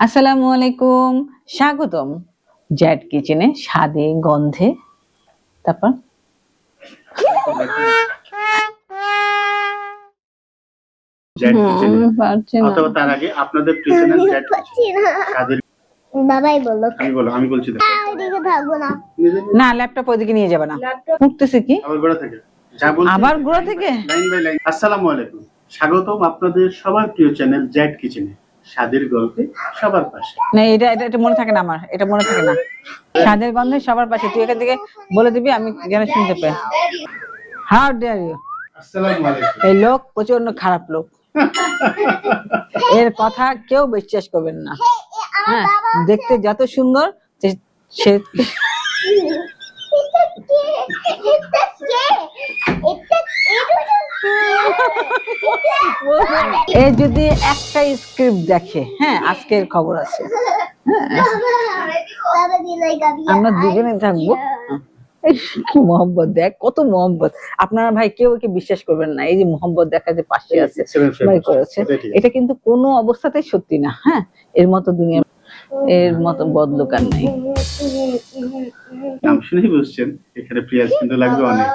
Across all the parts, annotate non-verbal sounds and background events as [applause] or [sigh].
আসসালামু আলাইকুম স্বাগতম জ্যাট কিচেনে স্বাদে গন্ধে। তারপর? পারছি না। তার আগে আপনাদের প্রিয় চ্যানেল জ্যাট কিচেন স্বাদের বাবাই বলল। আমি বলো আমি বলছি দেখো। ওইদিকে থাকব না। না ল্যাপটপ ওইদিকে নিয়ে যাবে না। কি? আবার গোড়া থেকে। যা আবার গোড়া থেকে? Line by line. আসসালামু আলাইকুম স্বাগতম আপনাদের সবার প্রিয় চ্যানেল জ্যাট কিচেনে। স্বাদের গল্পে সবার পাশে। না এটা এটা এটা মনে থাকে না আমার। এটা মনে থাকে না। স্বাদের গন্ধে সবার পাশে। তুই এখান থেকে বলে দিবি আমি যেন শুনতে পাই। হাউ ডেয়ার ইউ আসসালামু আলাইকুম। এই লোক প্রচণ্ড খারাপ লোক। এর কথা কেউ বিশ্বাস করবেন না। হ্যাঁ দেখতে যত সুন্দর সে- [laughs] সে এটা কে এটা কে এটা এ যদি একটা স্ক্রিপ্ট দেখে হ্যাঁ আজকের খবর আছে। আমরা দুজনে থাকব। কি মোহব্বত দেখ কত মোহব্বত। আপনারা ভাই কেউ একে বিশ্বাস করবেন না। এই যে মোহব্বত দেখা যে পাশে আছে সবাই করেছে এটা কিন্তু কোনো অবস্থাতেই সত্যি না হ্যাঁ? এর মতো দুনিয়া এর মতো বদলোক আর নেই। নাম শুনেই বুঝছেন এখানে পেঁয়াজ কিন্তু লাগবে অনেক।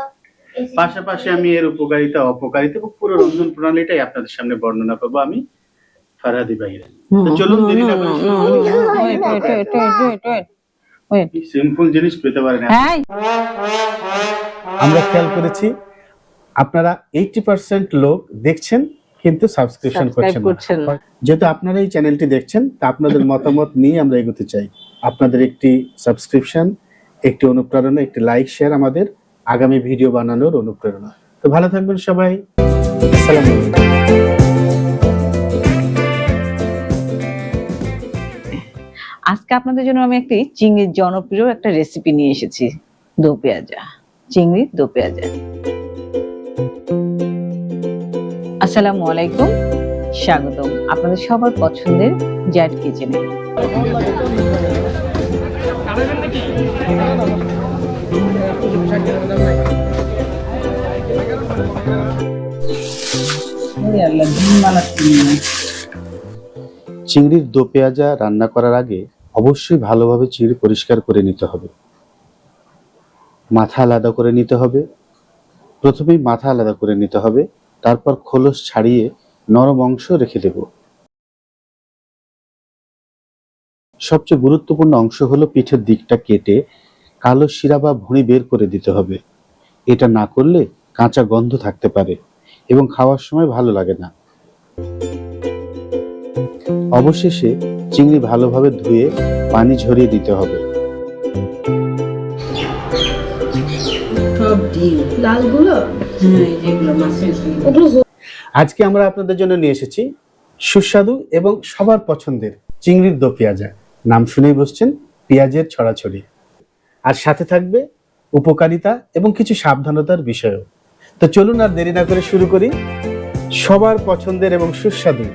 পাশাপাশি আমি এর উপকারিতা অপকারিতা এবং পুরো রন্ধন প্রণালীটাই আপনাদের সামনে বর্ণনা করব আমি ফারহাদি বাইরে চলুন দেরি না. সিম্পল জিনিস পেতে পারেন আমরা খেয়াল করেছি আপনারা এইটি পার্সেন্ট লোক দেখছেন কিন্তু সাবস্ক্রিপশন করছেন না। যেহেতু আপনারা এই চ্যানেলটি দেখছেন তা আপনাদের মতামত নিয়ে আমরা এগোতে চাই আপনাদের একটি সাবস্ক্রিপশন একটি অনুপ্রেরণা একটি লাইক শেয়ার আমাদের আগামী ভিডিও বানানোর অনুপ্রেরণা। তো ভালো থাকবেন সবাই। আসসালামু আজকে আপনাদের জন্য আমি একটি চিংড়ির জনপ্রিয় একটা রেসিপি নিয়ে এসেছি, দো পেঁয়াজা। চিংড়ির দো পেঁয়াজা। আসসালামু আলাইকুম, স্বাগতম আপনাদের সবার পছন্দের জ্যাট কিচেনে চিংড়ির দো পেঁয়াজা রান্না করার আগে অবশ্যই ভালোভাবে চিংড়ি পরিষ্কার করে নিতে হবে। মাথা আলাদা করে নিতে হবে। প্রথমেই মাথা আলাদা করে নিতে হবে। তারপর খোলস ছাড়িয়ে নরম অংশ রেখে দেব। সবচেয়ে গুরুত্বপূর্ণ অংশ হলো পিঠের দিকটা কেটে কালো শিরা বা ভুঁড়ি বের করে দিতে হবে। এটা না করলে কাঁচা গন্ধ থাকতে পারে এবং খাওয়ার সময় ভালো লাগে না। অবশেষে চিংড়ি ভালোভাবে ধুয়ে পানি ঝরিয়ে দিতে হবে। হ্যাঁ আজকে আমরা আপনাদের জন্য নিয়ে এসেছি সুস্বাদু এবং সবার পছন্দের চিংড়ির দো পেঁয়াজা। নাম শুনেই বসছেন পেঁয়াজের ছড়াছড়ি। আর সাথে থাকবে উপকারিতা এবং কিছু সাবধানতার বিষয়ও। তো চলুন আর দেরি না করে শুরু করি সবার পছন্দের এবং সুস্বাদু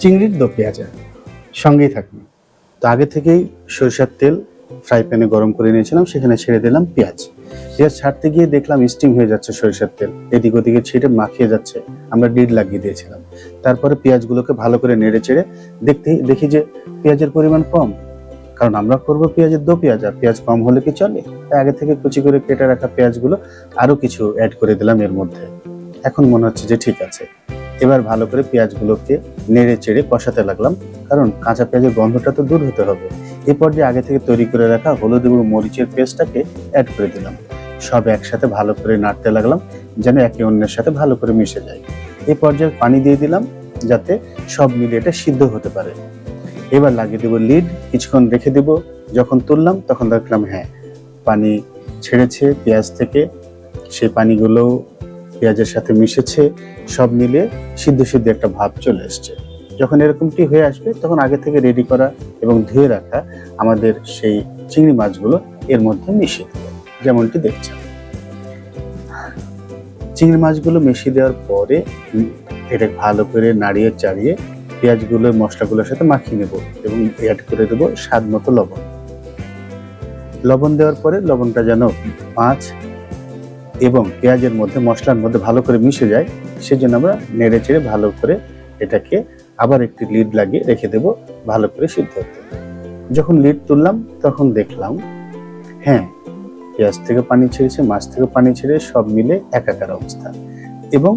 চিংড়ির দো পেঁয়াজা। সঙ্গেই থাকবে তো আগে থেকেই সরিষার তেল ফ্রাই প্যানে গরম করে নিয়েছিলাম, সেখানে ছেড়ে দিলাম পেঁয়াজ। পেঁয়াজ ছাড়তে গিয়ে দেখলাম স্টিম হয়ে যাচ্ছে সরিষার তেল। এদিক ওদিকে ছিটে মাখিয়ে যাচ্ছে, আমরা ডিড লাগিয়ে দিয়েছিলাম। তারপরে পেঁয়াজগুলোকে ভালো করে নেড়ে চেড়ে দেখতে দেখি যে পেঁয়াজের পরিমাণ কম। কারণ আমরা করব পেঁয়াজের দো পেঁয়াজ, আর পেঁয়াজ কম হলে কি চলে? আগে থেকে কুচি করে কেটে রাখা পেঁয়াজগুলো আরও কিছু অ্যাড করে দিলাম এর মধ্যে। এখন মনে হচ্ছে যে ঠিক আছে। এবার ভালো করে পেঁয়াজগুলোকে নেড়ে চেড়ে কষাতে লাগলাম, কারণ কাঁচা পেঁয়াজের গন্ধটা তো দূর হতে হবে। এই পর্যায়ে আগে থেকে তৈরি করে রাখা হলুদ এবং মরিচের পেস্টটাকে অ্যাড করে দিলাম। সব একসাথে ভালো করে নাড়তে লাগলাম, যেন একে অন্যের সাথে ভালো করে মিশে যায়। এই পর্যায়ে পানি দিয়ে দিলাম, যাতে সব মিলে এটা সিদ্ধ হতে পারে। এবার লাগিয়ে দেবো লিড কিছুক্ষণ রেখে দেব। যখন তুললাম, তখন দেখলাম হ্যাঁ পানি ছেড়েছে পেঁয়াজ থেকে। সেই পানিগুলো পেঁয়াজের সাথে মিশেছে, সব মিলে সিদ্ধ সিদ্ধ একটা ভাব চলে এসছে। যখন এরকমটি হয়ে আসবে, তখন আগে থেকে রেডি করা এবং ধুয়ে রাখা আমাদের সেই চিংড়ি মাছগুলো এর মধ্যে মিশিয়ে দেবো, যেমনটি দেখছেন। চিংড়ি মাছগুলো মিশিয়ে দেওয়ার পরে এটা ভালো করে নাড়িয়ে চাড়িয়ে পেঁয়াজগুলো, মশলাগুলোর সাথে মাখিয়ে নেব এবং অ্যাড করে দেবো স্বাদ মতো লবণ। লবণ দেওয়ার পরে লবণটা যেন মাছ এবং পেঁয়াজের মধ্যে, মশলার মধ্যে ভালো করে মিশে যায়, সেজন্য আমরা নেড়ে চেড়ে ভালো করে এটাকে আবার একটি লিড লাগিয়ে রেখে দেব, ভালো করে সিদ্ধ হতে। যখন লিড তুললাম, তখন দেখলাম হ্যাঁ পেঁয়াজ থেকে পানি ছেড়েছে, মাছ থেকে পানি ছেড়ে সব মিলে একাকার অবস্থা এবং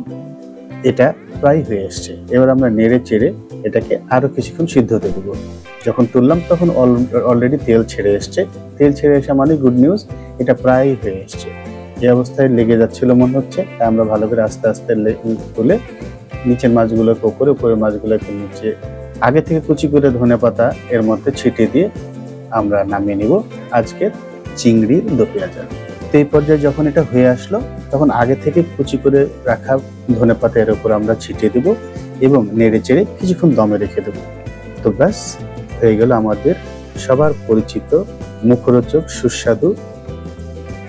এটা প্রায় হয়ে এসছে। এবার আমরা নেড়ে চেড়ে এটাকে আরও কিছুক্ষণ সিদ্ধ হতে দেবো। যখন তুললাম, তখন অলরেডি তেল ছেড়ে এসছে। তেল ছেড়ে আসা মানে গুড নিউজ এটা প্রায় হয়ে এসছে। এই অবস্থায় লেগে যাচ্ছিল মনে হচ্ছে তাই আমরা ভালো করে আস্তে আস্তে তুলে নিচের মাছগুলোকে উপরে উপরের মাছগুলোকে নিচে, আগে থেকে কুচি করে ধনে পাতা এর মধ্যে ছিটিয়ে দিয়ে আমরা নামিয়ে নিব। আজকের চিংড়ির দো পেঁয়াজা তো এই পর্যায়ে যখন এটা হয়ে আসলো, তখন আগে থেকে কুচি করে রাখা ধনে পাতা এর উপর আমরা ছিটিয়ে দেব। এবং নেড়ে চেড়ে কিছুক্ষণ দমে রেখে দেব। তো ব্যাস, হয়ে গেল আমাদের সবার পরিচিত মুখরোচক, সুস্বাদু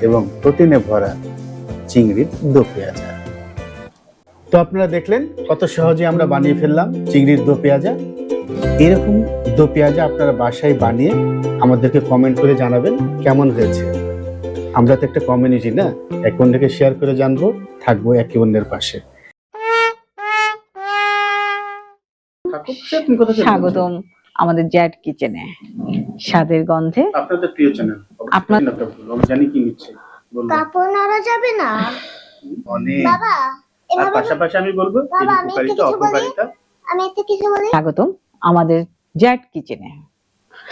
এবং প্রোটিনে ভরা চিংড়ির দো পেঁয়াজা। তো আপনারা দেখলেন কত সহজে আমরা বানিয়ে ফেললাম চিংড়ির দো পেঁয়াজা। এরকম দো পেঁয়াজা আপনারা বাসায় বানিয়ে আমাদেরকে কমেন্ট করে জানাবেন কেমন হয়েছে। আমরা তো একটা কমিউনিটি না, এক অন্যকে শেয়ার করে জানব, থাকব একে অন্যের পাশে। স্বাগতম আমাদের জ্যাট কিচেনে। স্বাদের গন্ধে আপনাদের প্রিয় চ্যানেল আপনার- আমি জানি কি নিচ্ছে বলব। কাপড় নাড়া যাবে না? অনেক। বাবা আর পাশাপাশি আমি বলব এর বাবা, আমি একটু উপকারিতা অপকারিতা। আমি একটা কিছু বলি? স্বাগতম আমাদের জ্যাট কিচেনে।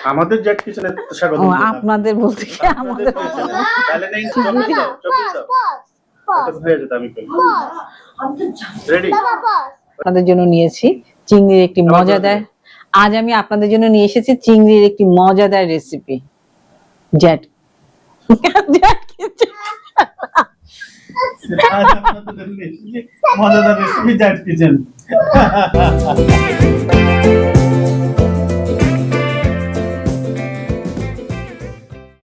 আমাদের জ্যাট কিচেনে স্বাগত আপনাদের বলতে কি আমাদের তাহলে নেই আমি রেডি আপনাদের জন্য নিয়েছি চিংড়ির একটি মজাদার আজ আমি আপনাদের জন্য নিয়ে এসেছি চিংড়ির একটি মজাদার রেসিপি জ্যাট। মজাদার রেসিপি জ্যাট কিচেন